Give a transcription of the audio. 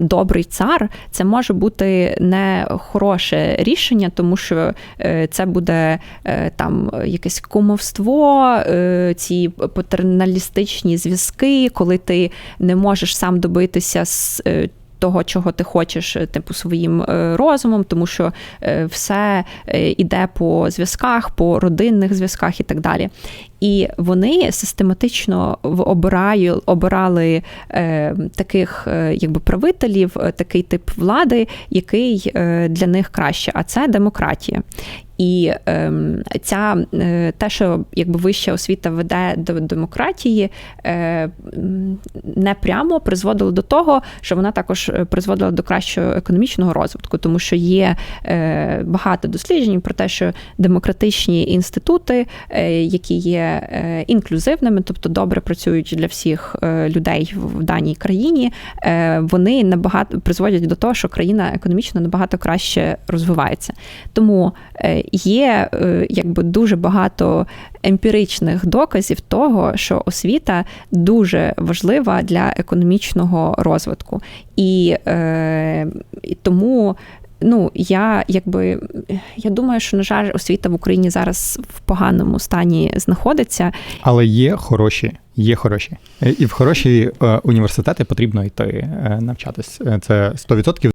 добрий цар, це може бути не хороше рішення, тому що е, це буде е, там якесь кумовство, е, ці патерналістичні зв'язки, коли ти не можеш сам добитися. Того, чого ти хочеш, е, типу своїм е, розумом, тому що е, все іде по зв'язках, по родинних зв'язках і так далі. І вони систематично обираю, обирали е, таких е, якби правителів, такий тип влади, який е, для них краще, а це демократія. І ем, ця е, те, що якби вища освіта веде до демократії, е, не прямо призводило до того, що вона також е, призводила до кращого економічного розвитку, тому що є е, багато досліджень про те, що демократичні інститути, е, які є е, інклюзивними, тобто добре працюють для всіх е, людей в даній країні, е, вони набагато призводять до того, що країна економічно набагато краще розвивається. Тому е, є е, якби дуже багато емпіричних доказів того, що освіта дуже важлива для економічного розвитку. І, е, і тому. Ну, я якби я думаю, що на жаль, освіта в Україні зараз в поганому стані знаходиться. Але є хороші, є хороші. І в хороші е, університети потрібно йти е, навчатись. Це 100%.